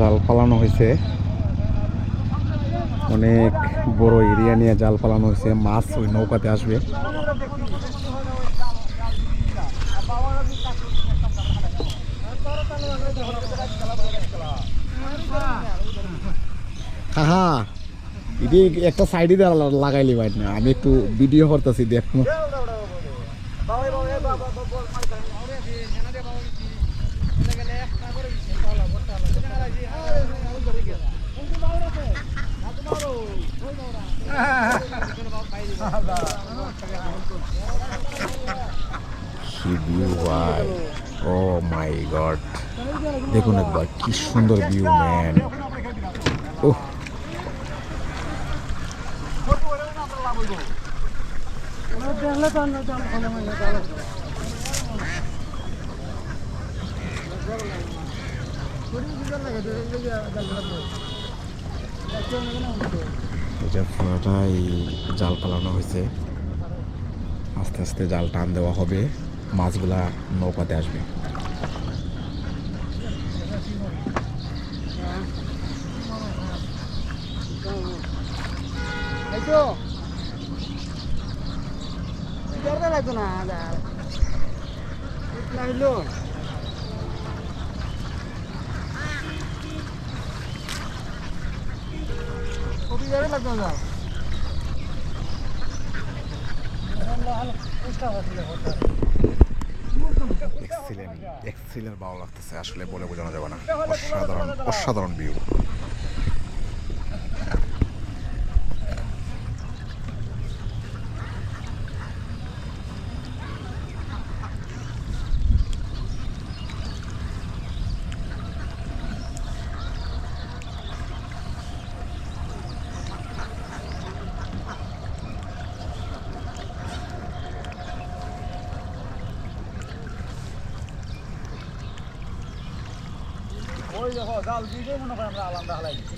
জাল পালানো হয়েছে। অনেক বড় এরিয়া নিয়ে জাল পালানো হয়েছে। মাছ ওই নৌকাতে আসবে। হ্যাঁ এটি একটা সাইডে লাগাইলি ভাই। না আমি একটু ভিডিও করতেছি দেখব ও মাই গড দেখুন একবার কি সুন্দর ভিউ ম্যান ওহ। এটা পুরোটাই জাল পালানো হয়েছে। আস্তে আস্তে জাল টান দেওয়া হবে, মাছগুলা নৌকাতে আসবে। লাগতো না লাগল কপি যাবে লাগতো না ভালো লাগতেছে আসলে বলে বোঝানো যাবে না। অসাধারণ অসাধারণ ভিউ ওই দেখো জাল দিয়ে মনে করেন আমরা আলাদা হালাই দিচ্ছি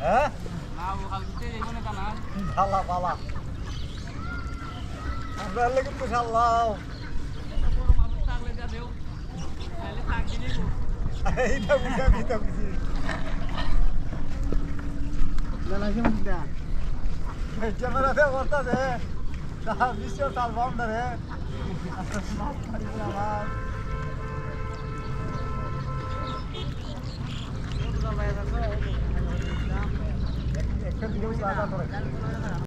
হ্যাঁ? ভালা ভালা। আমরা লেগে তো সারলাম এইটা বুঝি আমি এটা বুঝি Cemre de orta de. Daha bir şey salmam da de. Ekmek bir